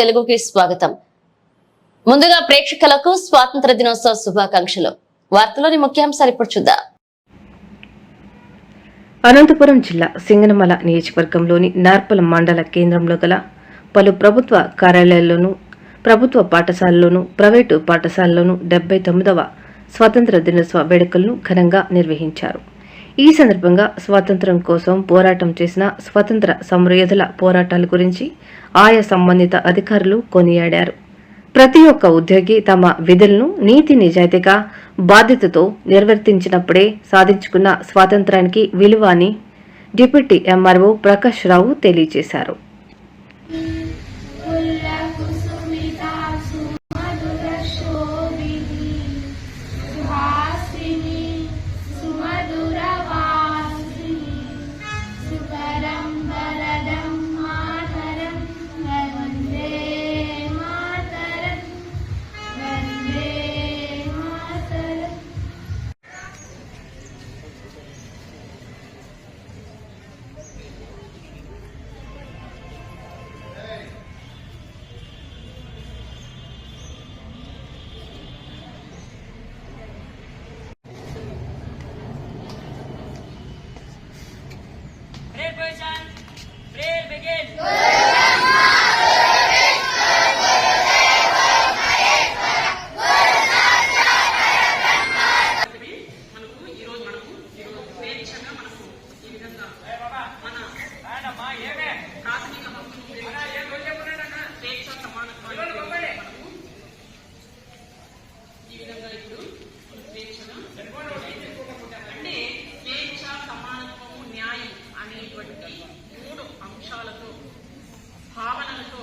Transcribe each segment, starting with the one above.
తెలుగుకి స్వాగతం. ముందుగా ప్రేక్షకులకు స్వాతంత్ర దినోత్సవ శుభాకాంక్షలు. వార్తలోని ముఖ్యాంశాలు ఇప్పుడు చూద్దాం. అనంతపురం జిల్లా సింగనమల నియోజకవర్గంలోని నార్పల మండల కేంద్రంలో గల పలు ప్రభుత్వ కార్యాలయాల్లోనూ ప్రభుత్వ పాఠశాలలోనూ ప్రైవేటు పాఠశాలలోనూ డెబ్బై తొమ్మిదవ స్వాతంత్ర దినోత్సవ వేడుకలను ఘనంగా నిర్వహించారు. ఈ సందర్భంగా స్వాతంత్ర్యం కోసం పోరాటం చేసిన స్వతంత్ర సమరయోధుల పోరాటాల గురించి ఆయా సంబంధిత అధికారులు కొనియాడారు. ప్రతి ఒక్క ఉద్యోగి తమ విధులను నీతి నిజాయితీగా బాధ్యతతో నిర్వర్తించినప్పుడే సాధించుకున్న స్వాతంత్రానికి విలువ అని డిప్యూటీ ఎంఆర్ఓ ప్రకాష్ రావు తెలియజేశారు. ఈ విధంగా ఇప్పుడు స్వేచ్ఛను అంటే స్వేచ్ఛ సమానత్వము న్యాయం అనేటువంటి మూడు అంశాలతో భావనలతో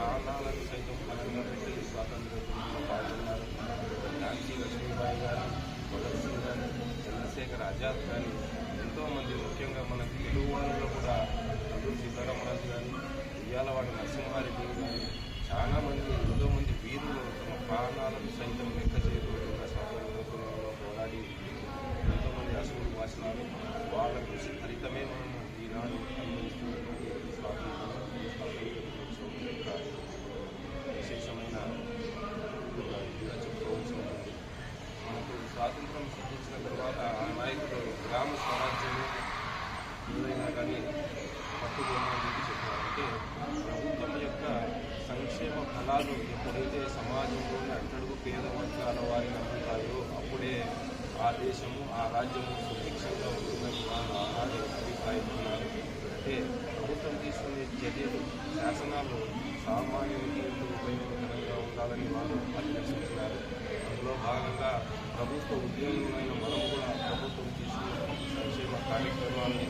తమ ప్రాణాలను సైతం పరంగా పెట్టి స్వాతంత్ర ఉద్యమంలో పాల్గొన్నారు ఝాన్సీ లక్ష్మీబాయి గారు భగత్ సింగ్ గారు చంద్రశేఖర్ ఆజాద్ కానీ ఎంతోమంది ముఖ్యంగా మన కానీ పట్టుకోమని చెప్పారంటే ప్రభుత్వం యొక్క సంక్షేమ ఫలాలు ఎప్పుడైతే సమాజంలోని అట్టడుగు పేద వర్గాల వారిని అందుతాయో అప్పుడే ఆ దేశము ఆ రాజ్యము సుభిక్షంగా ఉంటుందని వాళ్ళు ఆనాడు అభిప్రాయపడినారు అంటే ప్రభుత్వం తీసుకునే చర్యలు శాసనాలు సామాన్యునికి ఎందుకు ఉపయోగకరంగా ఉండాలని వాళ్ళు అభిలషించినారు అందులో భాగంగా ప్రభుత్వ ఉద్యోగులైన మనం కూడా ప్రభుత్వం తీసుకున్న సంక్షేమ కార్యక్రమాన్ని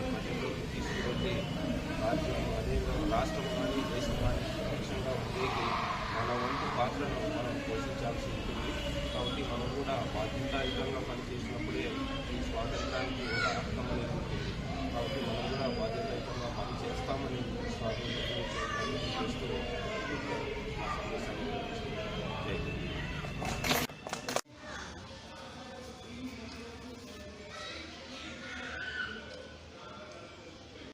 法庭代原告。